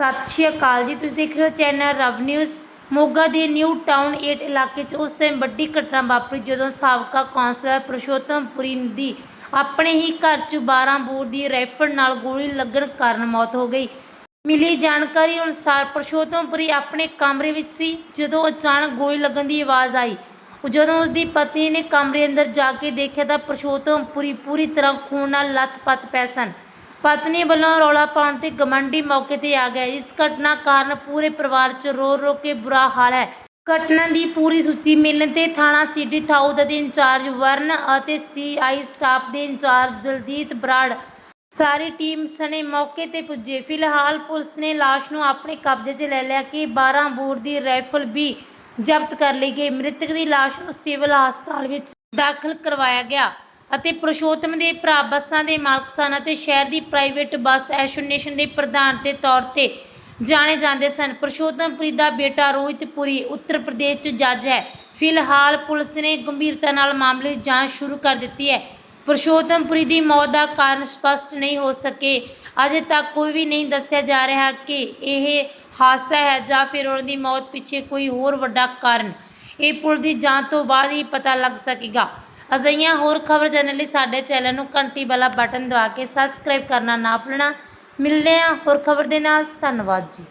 ਸਤਿ ਸ਼੍ਰੀ ਅਕਾਲ ਜੀ। ਤੁਸੀਂ ਦੇਖ ਰਹੇ ਹੋ ਚੈਨਲ ਰਵ ਨਿਊਜ਼। ਮੋਗਾ ਦੇ ਨਿਊ ਟਾਊਨ 8 ਇਲਾਕੇ 'ਚ ਉਸ ਸਮੇਂ ਵੱਡੀ ਘਟਨਾ ਵਾਪਰੀ ਜਦੋਂ ਸਾਬਕਾ ਕੌਂਸਲਰ ਪ੍ਰਸ਼ੋਤਮਪੁਰੀ ਦੀ ਆਪਣੇ ਹੀ ਘਰ 'ਚ 12 ਬੋਰ ਦੀ ਰਾਈਫਲ ਨਾਲ ਗੋਲੀ ਲੱਗਣ ਕਾਰਨ ਮੌਤ ਹੋ ਗਈ। ਮਿਲੀ ਜਾਣਕਾਰੀ ਅਨੁਸਾਰ ਪ੍ਰਸ਼ੋਤਮਪੁਰੀ ਆਪਣੇ ਕਮਰੇ ਵਿੱਚ ਸੀ ਜਦੋਂ ਅਚਾਨਕ ਗੋਲੀ ਲੱਗਣ ਦੀ ਆਵਾਜ਼ ਆਈ। ਜਦੋਂ ਉਸ ਦੀ ਪਤਨੀ ਨੇ ਕਮਰੇ ਅੰਦਰ ਜਾ ਕੇ ਦੇਖਿਆ ਤਾਂ ਪ੍ਰਸ਼ੋਤਮਪੁਰੀ ਪੂਰੀ ਤਰ੍ਹਾਂ ਖੂਨ ਨਾਲ ਲੱਥ-ਪੱਥ ਪਏ ਸਨ। ਪਤਨੀ ਵੱਲੋਂ ਰੌਲਾ ਪਾਉਣ ਤੇ ਗਮੰਡੀ ਮੌਕੇ ਤੇ ਆ ਗਿਆ। ਇਸ ਘਟਨਾ ਕਾਰਨ ਪੂਰੇ ਪਰਿਵਾਰ 'ਚ ਰੋ ਰੋ ਕੇ ਬੁਰਾ ਹਾਲ ਹੈ। ਘਟਨਾ ਦੀ ਪੂਰੀ ਸੂਚੀ ਮਿਲਣ ਤੇ ਥਾਣਾ ਸਿਟੀ ਥਾਊ ਦੇ ਇੰਚਾਰਜ ਵਰਨ ਅਤੇ ਸੀਆਈ ਸਟਾਫ ਦੇ ਇੰਚਾਰਜ ਦਲਜੀਤ ਬਰਾੜ ਸਾਰੀ ਟੀਮ ਸਣੇ ਮੌਕੇ ਤੇ ਪੁੱਜੇ। ਫਿਲਹਾਲ ਪੁਲਿਸ ਨੇ ਲਾਸ਼ ਨੂੰ ਆਪਣੇ ਕਬਜ਼ੇ 'ਚ ਲੈ ਲਿਆ ਕਿ 12 ਬੋਰ ਦੀ ਰਾਈਫਲ ਵੀ ਜ਼ਬਤ ਕਰ ਲਈ ਗਈ। ਮ੍ਰਿਤਕ ਦੀ ਲਾਸ਼ ਨੂੰ ਸਿਵਲ ਹਸਪਤਾਲ ਵਿੱਚ ਦਾਖਲ ਕਰਵਾਇਆ ਗਿਆ। ਅਤੇ ਪ੍ਰਸ਼ੋਤਮ ਦੇ ਭਰਾ ਬੱਸਾਂ ਦੇ ਮਾਲਕ ਸਨ ਅਤੇ ਸ਼ਹਿਰ ਦੀ ਪ੍ਰਾਈਵੇਟ ਬੱਸ ਐਸੋਸੀਏਸ਼ਨ ਦੇ ਪ੍ਰਧਾਨ ਦੇ ਤੌਰ ਤੇ ਜਾਣੇ ਜਾਂਦੇ ਸਨ। ਪ੍ਰਸ਼ੋਤਮਪੁਰੀ ਦਾ ਬੇਟਾ ਰੋਹਿਤ ਪੁਰੀ ਉੱਤਰ ਪ੍ਰਦੇਸ਼ 'ਚ ਜੱਜ ਹੈ। ਫਿਲਹਾਲ ਪੁਲਿਸ ਨੇ ਗੰਭੀਰਤਾ ਨਾਲ ਮਾਮਲੇ ਦੀ ਜਾਂਚ ਸ਼ੁਰੂ ਕਰ ਦਿੱਤੀ ਹੈ। ਪ੍ਰਸ਼ੋਤਮਪੁਰੀ ਦੀ ਮੌਤ ਦਾ ਕਾਰਨ ਸਪਸ਼ਟ ਨਹੀਂ ਹੋ ਸਕੇ। ਅਜੇ ਤੱਕ ਕੋਈ ਵੀ ਨਹੀਂ ਦੱਸਿਆ ਜਾ ਰਿਹਾ ਕਿ ਇਹ ਹਾਦਸਾ ਹੈ ਜਾਂ ਫਿਰ ਉਹਨਾਂ ਦੀ ਮੌਤ ਪਿੱਛੇ ਕੋਈ ਹੋਰ ਵੱਡਾ ਕਾਰਨ। ਇਹ ਪੁਲਿਸ ਦੀ ਜਾਂਚ ਤੋਂ ਬਾਅਦ ਹੀ ਪਤਾ ਲੱਗ ਸਕੇਗਾ। ਅਜਿਹੀਆਂ ਹੋਰ ਖਬਰ ਜਾਣਨ ਲਈ ਸਾਡੇ ਚੈਨਲ ਨੂੰ ਘੰਟੀ ਵਾਲਾ ਬਟਨ ਦਬਾ ਕੇ ਸਬਸਕ੍ਰਾਈਬ ਕਰਨਾ ਨਾ ਭੁੱਲਣਾ। ਮਿਲਦੇ ਹਾਂ ਹੋਰ ਖਬਰ ਦੇ ਨਾਲ। ਧੰਨਵਾਦ ਜੀ।